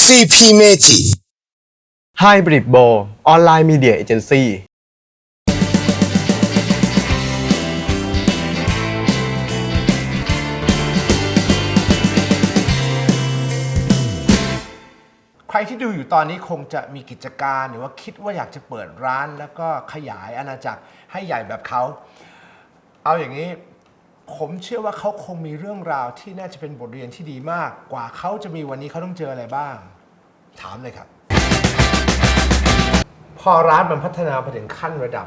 CP Meiji ไฮบริดโบออนไลน์มีเดียเอเจนซี่ใครที่ดูอยู่ตอนนี้คงจะมีกิจการหรือว่าคิดว่าอยากจะเปิดร้านแล้วก็ขยายอาณาจักรให้ใหญ่แบบเขา เอาอย่างนี้ ผมเชื่อว่าเขาคงมีเรื่องราวที่น่าจะเป็นบทเรียนที่ดีมาก กว่าเขาจะมีวันนี้เขาต้องเจออะไรบ้าง ถามเลยครับ พอร้านมันพัฒนาไปถึงขั้นระดับ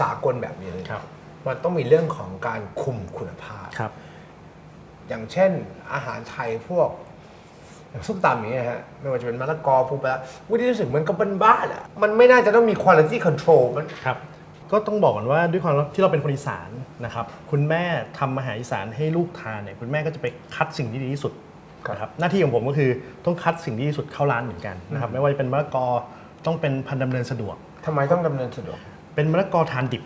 สากลแบบนี้ครับ มันต้องมีเรื่องของการคุมคุณภาพ ครับ อย่างเช่น อาหารไทยพวกอย่างส้มตำอย่างเงี้ยฮะไม่ว่าจะเป็นมะละกอพูไปแล้ววันนี้รู้สึกเหมือนกับบ้านๆอะมันไม่น่าจะต้องมี quality control มันครับ ก็ต้องบอกก่อนว่าด้วยความที่เราเป็นคนอีสานนะครับคุณแม่ทำอาหารอีสานให้ลูกทานเนี่ยคุณแม่ก็จะไปคัดสิ่งที่ดีที่สุดนะครับหน้าที่ของผมก็คือต้องคัดสิ่งที่ดีที่สุดเข้าร้านเหมือนกันนะครับไม่ว่าจะเป็นมะละกอต้องเป็นพันธุ์ดำเนินสะดวก ทำไมต้องดำเนินสะดวก เป็นมะละกอทานดิบ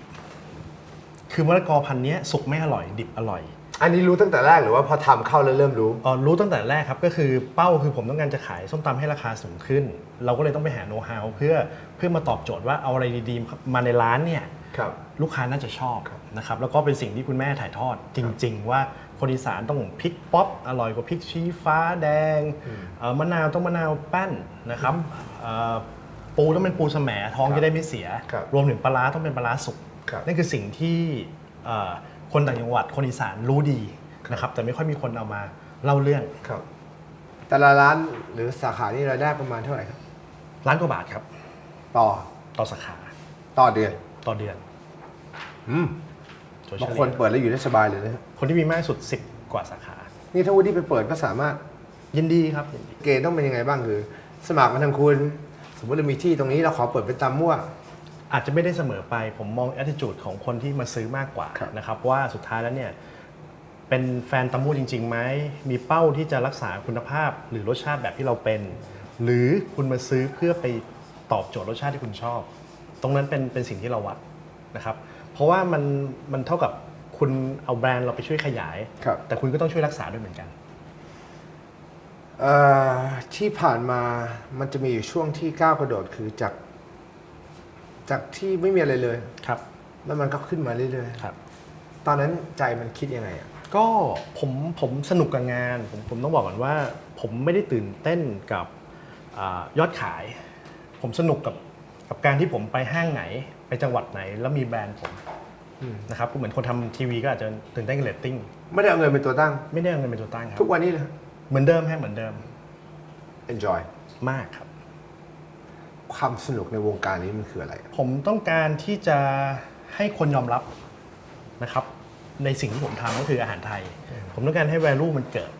คือมะละกอพันธุ์เนี้ยสุกไม่อร่อยดิบอร่อย อันนี้รู้ตั้งแต่แรกหรือว่าพอทำเข้าแล้วเริ่มรู้ เอ่อรู้ตั้งแต่แรกครับก็คือเป้าคือผมต้องการจะขายส้มตำให้ราคาสูงขึ้น เราก็เลยต้องไปหาโน้ตฮาวเพื่อเพื่อมาตอบโจทย์ว่าเอาอะไรดีๆ มาในร้านเนี่ย ครับ ลูกค้าน่าจะชอบนะครับแล้วก็เป็นสิ่งที่คุณแม่ถ่ายทอดจริง ๆ ว่าคนอีสานต้องพริกป๊อปอร่อยกว่าพริกชี้ฟ้าแดงเอ่อมะนาวต้องมะนาวแป้นนะครับเอ่อปูต้องเป็นปูแสมท้องจะได้ไม่เสีย ครับรวมถึงปลาร้าต้องเป็นปลาร้าสุกครับ นั่นคือสิ่งที่เอ่อ คนต่างจังหวัดคนอีสานรู้ดีนะครับแต่ไม่ค่อยมีคนเอามาเล่าเรื่องครับ แต่ละร้านหรือสาขานี่รายได้ประมาณเท่าไหร่ครับล้านกว่าบาทครับ ต่อต่อสาขาต่อเดือนต่อเดือนอืมโดยเฉบางลี่ยคนเปิดแล้วอยู่ได้สบายเลยนะฮะคนที่มีมากที่สุด 10 กว่าสาขา นี่ถ้าวุฒิไปเปิดก็สามารถ ยินดีครับยินดี เกณฑ์ต้องเป็นยังไงบ้างคือ สมัครมาทางคุณ สมมติเรามีที่ตรงนี้เราขอเปิดเป็นตามมั่ว อาจจะไม่ได้เสมอไป ผมมอง attitude ของคนที่มาซื้อมากกว่าครับนะครับว่าสุดท้ายแล้วเนี่ยเป็นแฟนตำมูจริงๆไหมมีเป้าที่จะรักษาคุณภาพหรือรสชาติแบบที่เราเป็น หรือคุณมาซื้อเพื่อไปตอบโจทย์รสชาติที่คุณชอบ ตรงนั้นเป็นเป็นสิ่งที่เราวัดนะครับ เพราะว่ามันมันเท่ากับคุณเอาแบรนด์เราไปช่วยขยาย ครับ แต่คุณก็ต้องช่วยรักษาด้วยเหมือนกัน เอ่อที่ผ่านมามันจะมีอยู่ช่วงที่ก้าวกระโดดคือจาก จากที่ไม่มีอะไรเลย ครับ แล้วมันก็ขึ้นมาเรื่อยครับ ๆ ตอนนั้นใจมันคิดยังไงอะก็ผมผมสนุกกับงาน ผมผมต้องบอกก่อนว่า ผมไม่ได้ตื่นเต้นกับอายอดขาย ผมสนุกกับกับการที่ผมไปห้างไหน ไปจังหวัดไหน แล้วมีแบรนด์ผมนะครับก็เหมือนคนทำทีวีก็อาจจะตื่นเต้นกับเรตติ้งไม่ได้เอาเงินเป็นตัวตั้ง ไม่ได้เอาเงินเป็นตัวตั้งครับ ทุกวันนี้เลย เหมือนเดิมฮะเหมือนเดิม enjoy มากครับ ความสนุกในวงการนี้มันคืออะไร ผมต้องการที่จะให้คนยอมรับนะครับ ในสิ่งที่ผมทำก็คืออาหารไทย ผมต้องการให้ value มันเกิด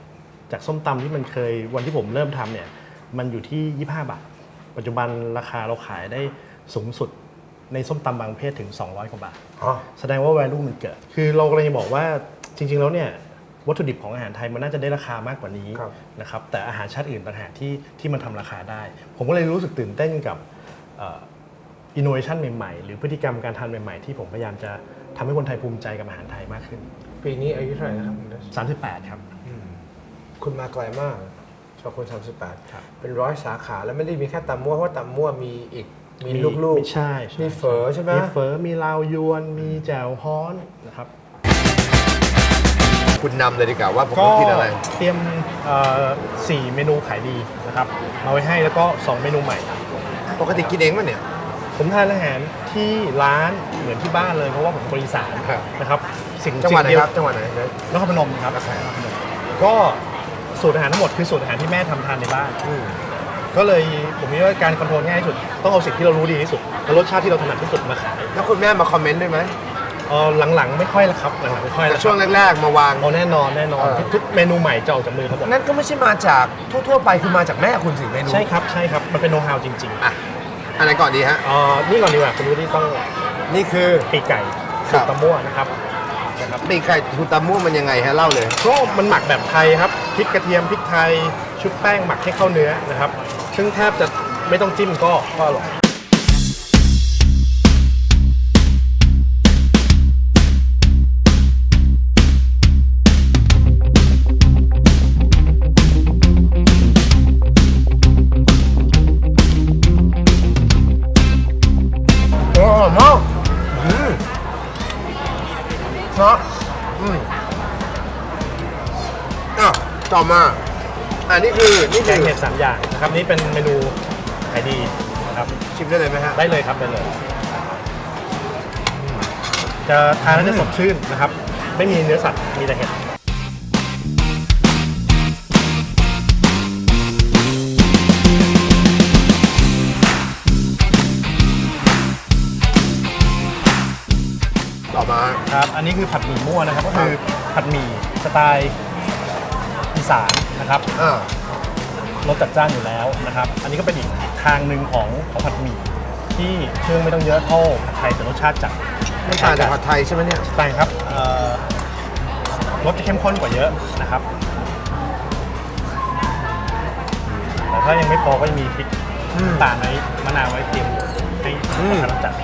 จากส้มตำที่มันเคยวันที่ผมเริ่มทำเนี่ยมันอยู่ที่ 25 บาท ปัจจุบันราคาเราขายได้สูงสุดในส้มตำบางประเพศถึง 200 กว่าบาท อ๋อ แสดงว่า value มันเกิด คือเรากำลังจะบอกว่าจริง ๆ แล้วเนี่ย วัตถุดิบของอาหารไทยมันน่าจะได้ราคามากกว่านี้ครับ นะครับแต่อาหารชาติอื่นต่างหากที่ที่มันทำราคาได้ ผมก็เลยรู้สึกตื่นเต้นกับอินโนเวชันใหม่ๆ หรือพฤติกรรมการทานใหม่ๆ ที่ผมพยายามจะทำให้คนไทยภูมิใจกับอาหารไทยมากขึ้น ปีนี้อายุเท่าไหร่นะครับคุณดัช38 ครับคุณมาไกลมากชอบคุณครับ 38 เป็นร้อยสาขาแล้วไม่ได้มีแค่ตำมั่วเพราะตำมั่วมีอีกมีลูกมีใช่ใช่มีเฝอใช่ไหม มีเฟอมีลาวยวน มีแจ่วฮ้อนนะครับๆ คุณนำเลยดีกว่าว่าผมต้องกินอะไร เตรียมเอ่อสี่เมนูขายดีนะครับเอาไว้ให้แล้วก็ 2 เมนูใหม่ ปกติกินเองมั้ยเนี่ย ผมทานอาหารที่ร้านเหมือนที่บ้านเลยเพราะว่าผมเป็นคนอีสานครับ นะครับสิ่งจังหวัดไหนสิ่เดียครับจังหวัดไหนนะ นครพนมครับนครพนมก็สูตรอาหารทั้งหมดคือสูตรอาหารที่แม่ทำทานในบ้านอืมก็เลยผมคิดว่าการคอนโทรลง่ายที่สุดต้องเอาสิ่งที่เรารู้ดีที่สุดและรสชาติที่เราถนัดที่สุดมาขาย แล้วคุณแม่มาคอมเมนต์ด้วยไหม เออหลังๆ ไม่ค่อยแล้วครับหลังๆไม่ค่อยแต่แล้วช่วงแรกๆ มาวาง เอาแน่นอนแน่นอนเออ ทุกทุกเมนูใหม่จะออกจากมือเขาหมดงั้นก็ไม่ใช่มาจากทั่วๆไปคือมาจากแม่คุณสิเมนูใช่ครับใช่ครับมันเป็นโน้ตฮาวจริงอะอันไหนก่อนดีฮะ ๆเอ่อนี่ก่อนดีกว่าคุณรู้ที่ต้องนี่คือ ปีกไก่ครัสูบ ตรตะมั่วนะครับนะครับปีกไก่ทูตามู่มันยังไงฮะเล่าเลย ก็มันหมักแบบไทยครับพริกกระเทียมพริกไทยชุบแป้งหมักให้เข้าเนื้อนะครับ ซึ่งแทบจะไม่ต้องจิ้มก็ก็อร่อย ต่อมาอันนี้คือนี่แกคืงอเห็ดสามอย่างนะครับนี่เป็นเมนูขายดีนะครับชิมได้เลยไหมฮะได้เลยครับได้เลย จะทานแล้วจะสดชื่นนะครับ ไม่มีเนื้อสัตว์มีแต่เห็ดต่อมา ครับ อันนี้คือผัดหมี่มั่วนะครับ ก็คือผัดหมี่สไตล์อี สานนะครับอ่ารสจัดจ้านอยู่แล้วนะครับ อันนี้ก็เป็นอีกทางหนึ่งของของผัดหมี่ที่เครื่องไม่ต้องเยอะเท่าผัดไทยแต่รสชาติจัดไม่ต่างจากผัดไทยใช่ไหมเนี่ยต่างครับเอ่อรสจะเข้มข้นกว่าเยอะนะครับ แต่ถ้ายังไม่พอก็จะมีพริกอืม ตาลไว้มะนาวไว้เตรียมอยู่ให้อืม รสชาติจัด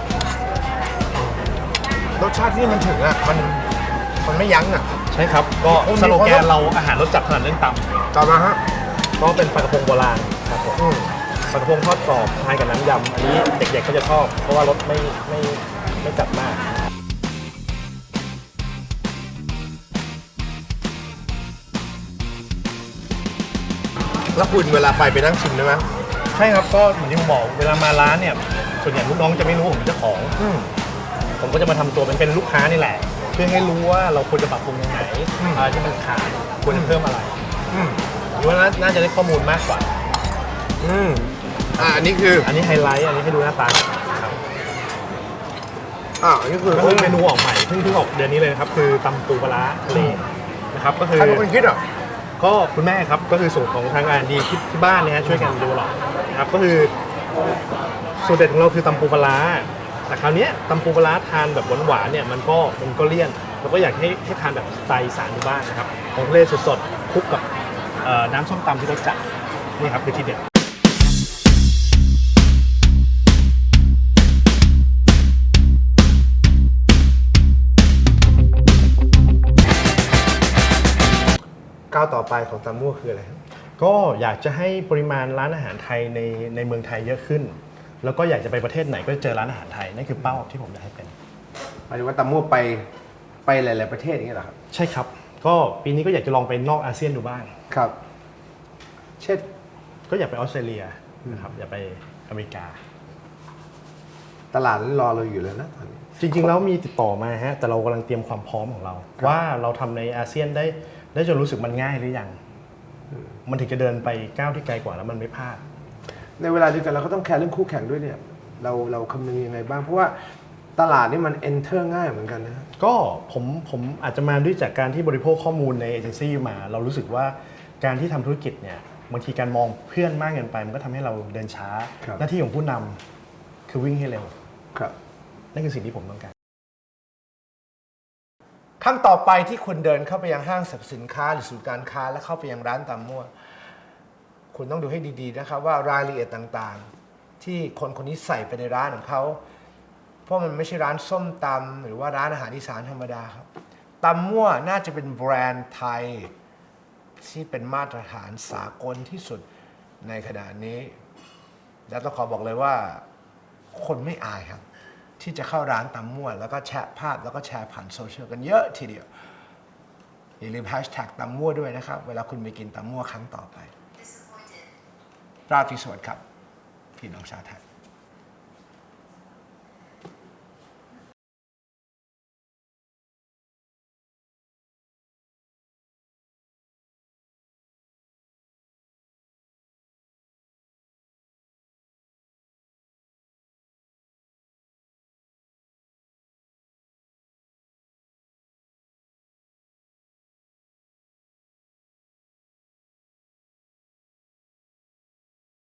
รสชาติที่มันถึงอะมันมันไม่ยั้งอะ ใช่ครับ ก็โอ้มีสโลแกคนนเราอาหารรสจัดถนัดเล่นตต่อมาฮะำก็เป็นปลากระพงโบราณครับผมอืมปลากระพงทอดกรอบทานกับน้ำยำอันนี้เด็กๆเขาจะชอบ เพราะว่ารสไม่ไม่ไม่จัดมาก แล้วคุณเวลาไปไปนั่งชิมได้ไหมใช่ครับก็เหมือนที่ผมบอกเวลามาร้านเนี่ยส่วนใหญ่ลูกน้องจะไม่รู้ว่าผมเป็นเจ้าของ อืมผมก็จะมาทำตัวเป็นเป็นลูกค้านี่แหละ เพื่อให้รู้ว่าเราควรจะปรับปรุงยังไงอืม อะไรที่มันขาดควรจะเพิ่มอะไรอืมหรือว่าน่าน่าจะได้ข้อมูลมากกว่า อืมอ่าอันนี้คืออันนี้ไฮไลท์อันนี้ให้ดูหน้าตาครับอ่าอันนี้คือก็คือเมนูออกใหม่เพิ่งเพิ่งออกเดือนนี้เลยนะครับคือตำปูปลาร้าทะเลนะครับก็คือ ใครเป็นคนคิดอะ ก็คุณแม่ครับก็คือสูตรของทางการดีที่ที่บ้านเนี่ยฮะช่วยกันดูหรอกนะครับก็คือสูตรเด็ดของเราคือตำปูปลาร้า แต่คราวเนี้ยตำปูปลาร้าทานแบบหวานๆเนี่ยมันก็มันก็เลี่ยนเราก็อยากให้ให้ทานแบบสไตล์อีสานดูบ้างนะครับของทะเลสดๆคลุกกับเอ่อน้ำส้มตำที่รสจัดนี่ครับคือที่เด็ดก้าวต่อไปของตำมั่วคืออะไรครับก็อยากจะให้ปริมาณร้านอาหารไทยในในเมืองไทยเยอะขึ้น แล้วก็อยากจะไปประเทศไหนก็เจอร้านอาหารไทยนั่นคือเป้าที่ผมอยากให้เป็นหมายถึงว่าตำมั่วไปไปหลาย ๆ ประเทศอย่างเงี้ยเหรอครับใช่ครับ ก็ปีนี้ก็อยากจะลองไปนอกอาเซียนดูบ้าง ครับ เช่น ก็อยากไปออสเตรเลียนะครับอยากไปอเมริกา ตลาดรอเราอยู่แล้วนะตอนนี้ จริง ๆ แล้วมีติดต่อมาฮะแต่เรากำลังเตรียมความพร้อมของเรา ครับ ว่าเราทำในอาเซียนได้ได้จนรู้สึกมันง่ายหรือยังมันถึงจะเดินไปก้าวที่ไกลกว่าแล้วมันไม่พลาด ในเวลาเดียวกันเราก็ต้องแคร์เรื่องคู่แข่งด้วยเนี่ยเราเราคำนึงยังไงบ้าง เพราะว่าตลาดนี่มัน enter ง่ายเหมือนกันนะ ก็ผมผมอาจจะมาด้วยจากการที่บริโภคข้อมูลในเอเจนซี่มา เรารู้สึกว่าการที่ทำธุรกิจเนี่ยบางทีการมองเพื่อนมากเกินไป มันก็ทำให้เราเดินช้า ครับ หน้าที่ของผู้นำคือวิ่งให้เร็ว ครับ นั่นคือสิ่งที่ผมต้องการครั้งต่อไปที่คุณเดินเข้าไปยังห้างสรรพสินค้าหรือศูนย์การค้าแล้วเข้าไปยังร้านตำมั่ว คุณต้องดูให้ดีๆนะครับว่ารายละเอียดต่างๆ ที่คนคนนี้ใส่ไปในร้านของเขา เพราะมันไม่ใช่ร้านส้มตำหรือว่าร้านอาหารอีสานธรรมดาครับตำมั่วน่าจะเป็นแบรนด์ไทยที่เป็นมาตรฐานสากลที่สุดในขณะนี้ และต้องขอบอกเลยว่าคนไม่อายครับ ที่จะเข้าร้านตำมั่ว แล้วก็แชร์ภาพแล้วก็แชร์ผ่านโซเชียลกันเยอะทีเดียว อย่าลืมแฮชแท็กตำมั่วด้วยนะครับ เวลาคุณไปกินตำมั่วครั้งต่อไป ราตรีสวัสดิ์ครับ พี่น้องชาวไทย